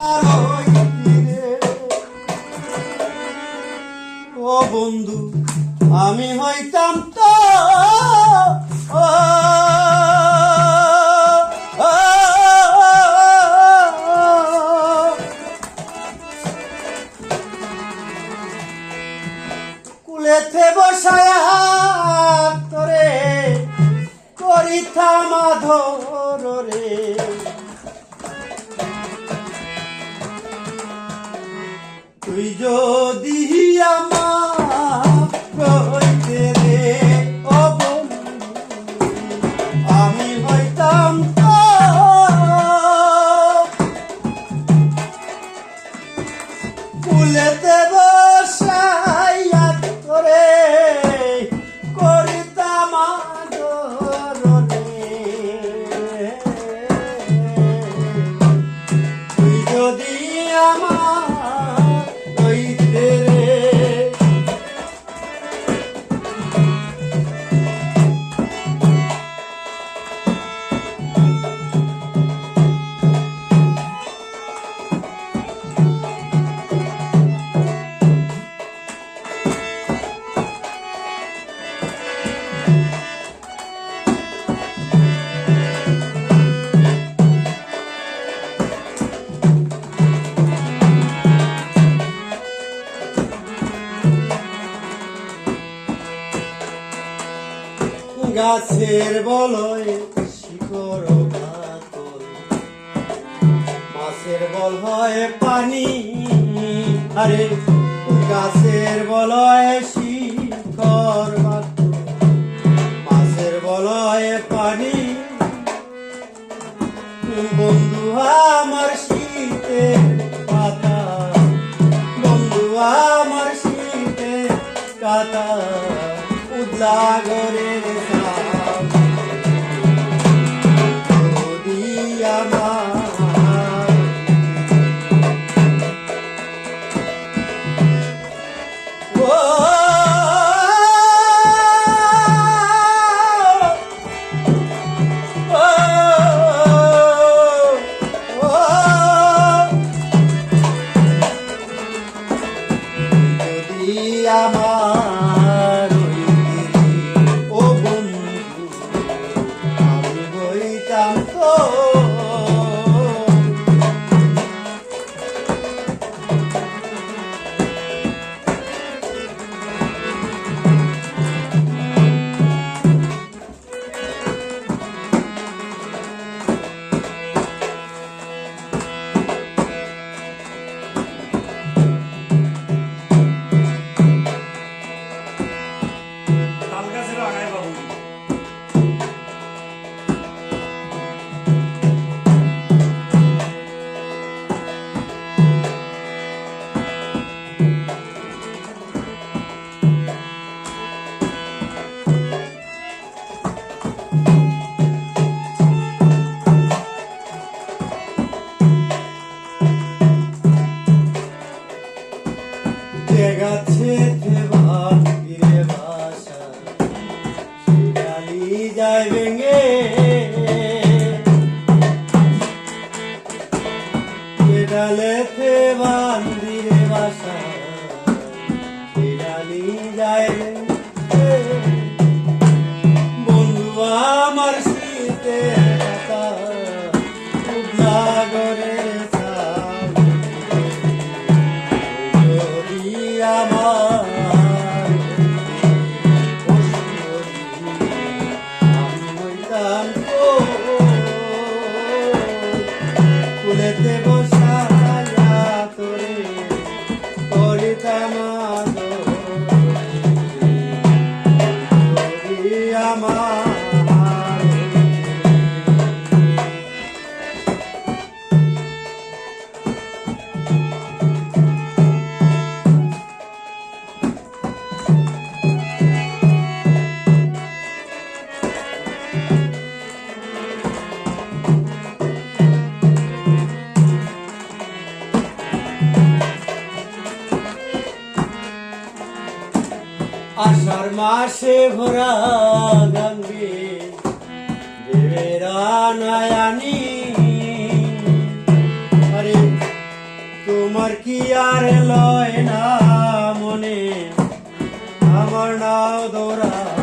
ও বন্ধু আমি হইতাম তো কুলেতে বসায়া তুই যদি আমার গাছের বলয় শিকড় মাছের বল হয় পানি, আরে গাছের বলয় কাতল মাছের বলয় পানি, বন্ধু আমার শীতের পাতা। বন্ধু আমার শীতের কাতা উদলা 恥ずかしい যায় ভেঙে ডালেতে বান্দিরে বাসা ডালি যায়। আমি হইতাম আষাঢ় মাসে ভরা গঙ্গে, দেবেরা নয়ানি। আরে, তোমার কি আর লয় না মনে? আমার নাও দৌড়ানে